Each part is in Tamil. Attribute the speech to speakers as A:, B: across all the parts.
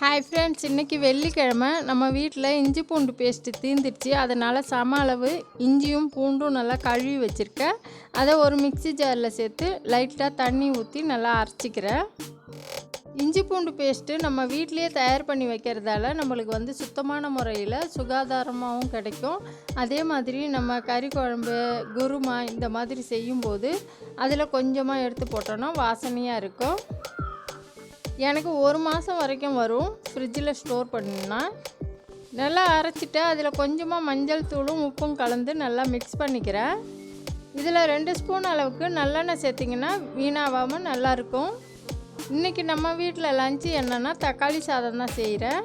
A: ஹாய் ஃப்ரெண்ட்ஸ் இன்றைக்கி வெள்ளிக்கிழமை நம்ம வீட்டில் இஞ்சி பூண்டு பேஸ்ட்டு தீந்துடுச்சு. அதனால் சம அளவு இஞ்சியும் பூண்டும் நல்லா கழுவி வச்சுருக்கேன். அதை ஒரு மிக்ஸி ஜாரில் சேர்த்து லைட்டாக தண்ணி ஊற்றி நல்லா அரைச்சிக்கிறேன். இஞ்சி பூண்டு பேஸ்ட்டு நம்ம வீட்டிலேயே தயார் பண்ணி வைக்கிறதால நம்மளுக்கு வந்து சுத்தமான முறையில் சுகாதாரமாகவும் கிடைக்கும். அதே மாதிரி நம்ம கறி குழம்பு குருமா இந்த மாதிரி செய்யும்போது அதில் கொஞ்சமாக எடுத்து போட்டோன்னா வாசனையாக இருக்கும். எனக்கு ஒரு மாதம் வரைக்கும் வரும். ஃப்ரிட்ஜில் ஸ்டோர் பண்ணினா நல்லா அரைச்சிட்டு அதில் கொஞ்சமாக மஞ்சள் தூளும் உப்பும் கலந்து நல்லா மிக்ஸ் பண்ணிக்கிறேன். இதில் ரெண்டு ஸ்பூன் அளவுக்கு நல்லெண்ணெய் சேர்த்திங்கன்னா வீணாகாமல் நல்லாயிருக்கும் இன்றைக்கி நம்ம வீட்டில் லஞ்சு என்னென்னா தக்காளி சாதம் தான் செய்கிறேன்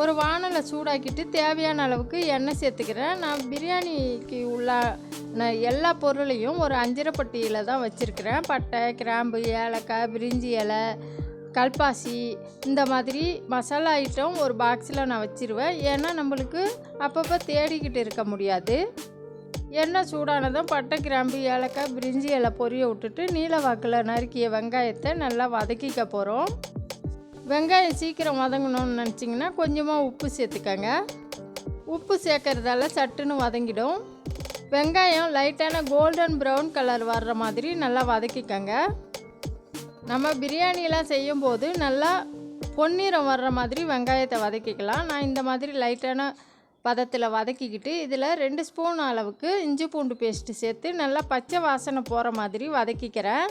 A: ஒரு வானலை சூடாக்கிட்டு தேவையான அளவுக்கு எண்ணெய் சேர்த்துக்கிறேன். நான் பிரியாணிக்கு உள்ள எல்லா பொருளையும் ஒரு அஞ்சிரப்பட்டியில் தான் வச்சுருக்கிறேன். பட்டை கிராம்பு ஏலக்காய் பிரிஞ்சி இலை கல்பாசி இந்த மாதிரி மசாலா ஐட்டம் ஒரு பாக்ஸில் நான் வச்சுருவேன். ஏன்னா நம்மளுக்கு அப்பப்போ தேடிக்கிட்டு இருக்க முடியாது. எண்ணெய் சூடானதும் பட்டை கிராம்பு ஏலக்காய் பிரிஞ்சி இலை பொரிய விட்டுட்டு நீல வாக்கில் நறுக்கிய வெங்காயத்தை நல்லா வதக்கிக்க போகிறோம் வெங்காயம் சீக்கிரம் வதங்கணும்னு நினச்சிங்கன்னா கொஞ்சமாக உப்பு சேர்த்துக்கங்க. உப்பு சேர்க்கறதால சட்டுன்னு வதங்கிடும். வெங்காயம் லைட்டான கோல்டன் ப்ரௌன் கலர் வர்ற மாதிரி நல்லா வதக்கிக்கங்க. நம்ம பிரியாணிலாம் செய்யும்போது நல்லா பொன்னிறம் வர்ற மாதிரி வெங்காயத்தை வதக்கிக்கலாம். நான் இந்த மாதிரி லைட்டான பதத்தில் வதக்கிக்கிட்டு இதில் ரெண்டு ஸ்பூன் அளவுக்கு இஞ்சி பூண்டு பேஸ்ட்டு சேர்த்து நல்லா பச்சை வாசனை போகிற மாதிரி வதக்கிக்கிறேன்.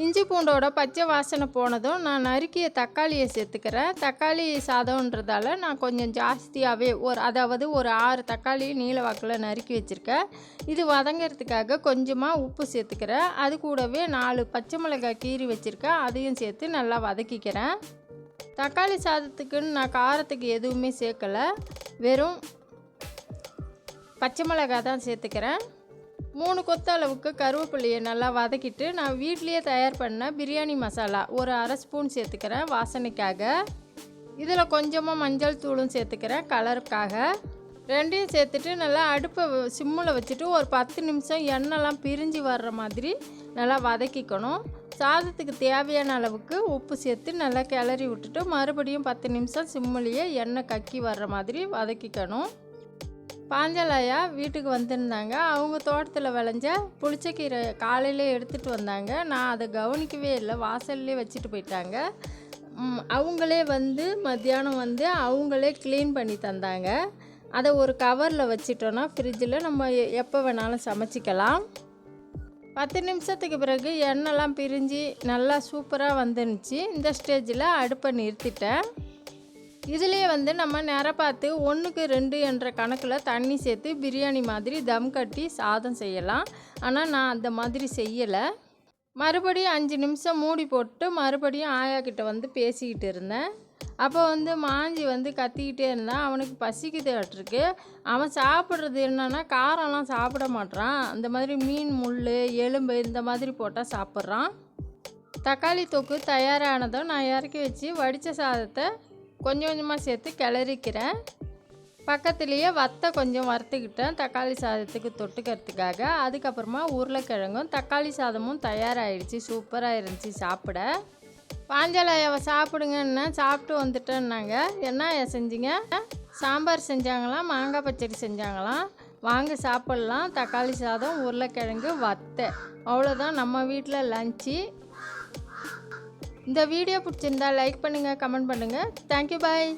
A: இஞ்சி பூண்டோட பச்சை வாசனை போனதும் நான் நறுக்கிய தக்காளியை சேர்த்துக்கிறேன். தக்காளி சாதம்ன்றதால நான் கொஞ்சம் ஜாஸ்தியாகவே ஒரு அதாவது ஒரு ஆறு தக்காளி நீலவாக்கில் நறுக்கி வச்சுருக்கேன். இது வதங்கிறதுக்காக கொஞ்சமாக உப்பு சேர்த்துக்கிறேன். அது கூடவே நாலு பச்சை மிளகாய் கீறி வச்சுருக்கேன். அதையும் சேர்த்து நல்லா வதக்கிக்கிறேன். தக்காளி சாதத்துக்குன்னு நான் காரத்துக்கு எதுவுமே சேர்க்கலை. வெறும் பச்சை மிளகாய் தான் சேர்த்துக்கிறேன். மூணு கொத்த அளவுக்கு கருவேப்பிலையை நல்லா வதக்கிட்டு நான் வீட்லேயே தயார் பண்ண பிரியாணி மசாலா ஒரு அரை ஸ்பூன் சேர்த்துக்கிறேன் வாசனைக்காக. இதில் கொஞ்சமாக மஞ்சள் தூளும் சேர்த்துக்கிறேன் கலருக்காக. ரெண்டையும் சேர்த்துட்டு நல்லா அடுப்பை சிம்மில் வச்சுட்டு ஒரு பத்து நிமிஷம் எண்ணெய்லாம் பிரிஞ்சு வர்ற மாதிரி நல்லா வதக்கிக்கணும். சாதத்துக்கு தேவையான அளவுக்கு உப்பு சேர்த்து நல்லா கிளறி விட்டுட்டு மறுபடியும் பத்து நிமிஷம் சிம்மிலேயே எண்ணெய் கக்கி வர்ற மாதிரி வதக்கிக்கணும். பாஞ்சலாயா வீட்டுக்கு வந்திருந்தாங்க. அவங்க தோட்டத்தில் விளைஞ்ச புளிச்சக்கீரை காலையில் எடுத்துகிட்டு வந்தாங்க. நான் அதை கவனிக்கவே இல்லை. வாசல்லே வச்சுட்டு போயிட்டாங்க. அவங்களே வந்து மத்தியானம் வந்து அவங்களே க்ளீன் பண்ணி தந்தாங்க. அதை ஒரு கவரில் வச்சிட்டோன்னா ஃப்ரிட்ஜில் நம்ம எப்போ வேணாலும் சமைச்சிக்கலாம். பத்து நிமிஷத்துக்கு பிறகு எண்ணெய்லாம் பிரிஞ்சு நல்லா சூப்பராக வந்துருந்துச்சு. இந்த ஸ்டேஜில் அடுப்பை நிறுத்திட்டேன். இதுலேயே வந்து நம்ம நேராக பார்த்து ஒன்றுக்கு ரெண்டு என்ற கணக்கில் தண்ணி சேர்த்து பிரியாணி மாதிரி தம் கட்டி சாதம் செய்யலாம். ஆனால் நான் அந்த மாதிரி செய்யலை. மறுபடியும் அஞ்சு நிமிஷம் மூடி போட்டு மறுபடியும் ஆயா கிட்ட வந்து பேசிக்கிட்டு இருந்தேன். அப்போ வந்து மாஞ்சி வந்து கத்திக்கிட்டே இருந்தான் அவனுக்கு பசிக்குதுட்ருக்கு அவன் சாப்பிட்றது என்னன்னா காரம்லாம் சாப்பிட மாட்டான் அந்த மாதிரி மீன் முள் எலும்பு இந்த மாதிரி போட்டால் சாப்பிட்றான். தக்காளி தொக்கு தயாரானதும் நான் இறக்கி வச்சு வடித்த சாதத்தை கொஞ்சம் கொஞ்சமாக சேர்த்து கிளறிக்கிறேன். பக்கத்துலேயே வத்தை கொஞ்சம் வறுத்துக்கிட்டேன். தக்காளி சாதத்துக்கு தொட்டுக்கிறதுக்காக. அதுக்கப்புறமா உருளைக்கிழங்கும் தக்காளி சாதமும் தயாராகிடுச்சு சூப்பராக இருந்துச்சு சாப்பிட. பாஞ்சலாயாவை சாப்பிடுங்கன்னா சாப்பிட்டு வந்துட்டேன்னாங்க. என்ன செஞ்சீங்க? சாம்பார் செஞ்சாங்களாம் மாங்காய் பச்சடி செஞ்சாங்களாம். வாங்க சாப்பிட்லாம். தக்காளி சாதம் உருளைக்கிழங்கு வத்தை. அவ்வளோதான் நம்ம வீட்டில் லஞ்சு. இந்த வீடியோ பிடிச்சிருந்தா லைக் பண்ணுங்கள் கமெண்ட் பண்ணுங்கள் தேங்க்யூ பாய்